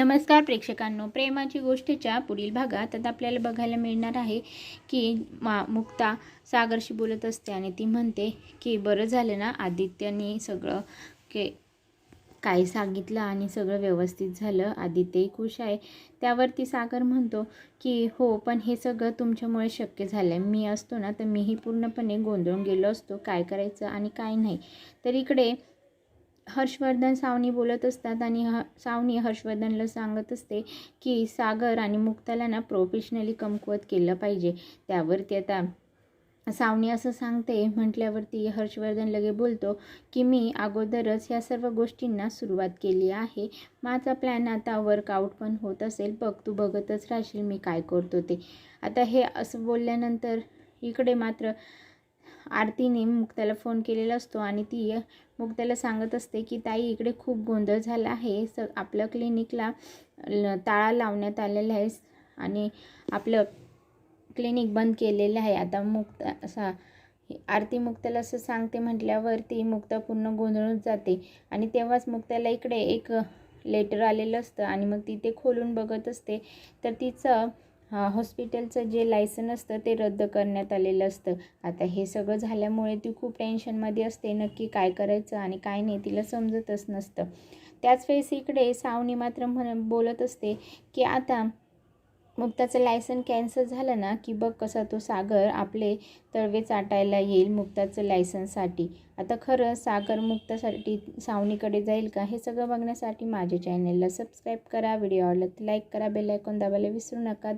नमस्कार प्रेक्षकांनो प्रेमाची गोष्टीच्या पुढील भागात आता आपल्याला बघायला मिळणार आहे की मा मुक्ता सागरशी बोलत असते आणि ती म्हणते की बरं झालं ना आदित्यने सगळं के काय सांगितलं आणि सगळं व्यवस्थित झालं. आदित्यही खुश आहे. त्यावरती सागर म्हणतो की हो पण हे सगळं तुमच्यामुळे शक्य झालं आहे मी असतो ना तर मीही पूर्णपणे गोंधळून गेलो असतो. काय करायचं आणि काय नाही? तर इकडे हर्षवर्धन सावनी बोलत असतात आणि ह सावनी हर्षवर्धनला सांगत असते की सागर आणि मुक्ताला ना प्रोफेशनली कमकुवत केलं पाहिजे. त्यावरती आता सावनी असं सांगते म्हटल्यावरती हर्षवर्धन लगे बोलतो की मी अगोदरच ह्या सर्व गोष्टींना सुरुवात केली आहे. माझा प्लॅन आता वर्कआउट पण होत असेल. बघ तू बघतच राहशील मी काय करतो ते. आता हे असं बोलल्यानंतर इकडे मात्र आरतीने मुक्ताला फोन केलेला असतो आणि ती मुक्ताला सांगत असते की ताई इकडे खूप गोंधळ झाला आहे. स आपलं क्लिनिकला ल- ताळा लावण्यात आलेला आहे आणि आपलं क्लिनिक बंद केलेलं आहे. आता मुक्त असा आरती मुक्ताला असं सांगते म्हटल्यावर ती मुक्ता पूर्ण गोंधळून जाते आणि तेव्हाच मुक्ताला इकडे एक लेटर आलेलं असतं आणि मग ती ते खोलून बघत असते. तर तिचं हॉस्पिटलचं जे लायसन असतं ते रद्द करण्यात आलेलं असतं. आता हे सगळं झाल्यामुळे ती खूप टेन्शनमध्ये असते नक्की काय करायचं आणि काय नाही तिला समजतच नसतं. त्याच वेळेस इकडे सावनी मात्र म्हण बोलत असते की आता मुक्ताचं लायसन कॅन्सल झालं ना की बघ कसा तो सागर आपले तळवे चाटायला येईल मुक्ताचं लायसनसाठी आता खरं सागर मुक्तासाठी सावनीकडे जाईल का हे सगळं बघण्यासाठी माझ्या चॅनलला सबस्क्राईब करा व्हिडिओ आवडला लाईक करा बेल आयकॉन दाबायला विसरू नका.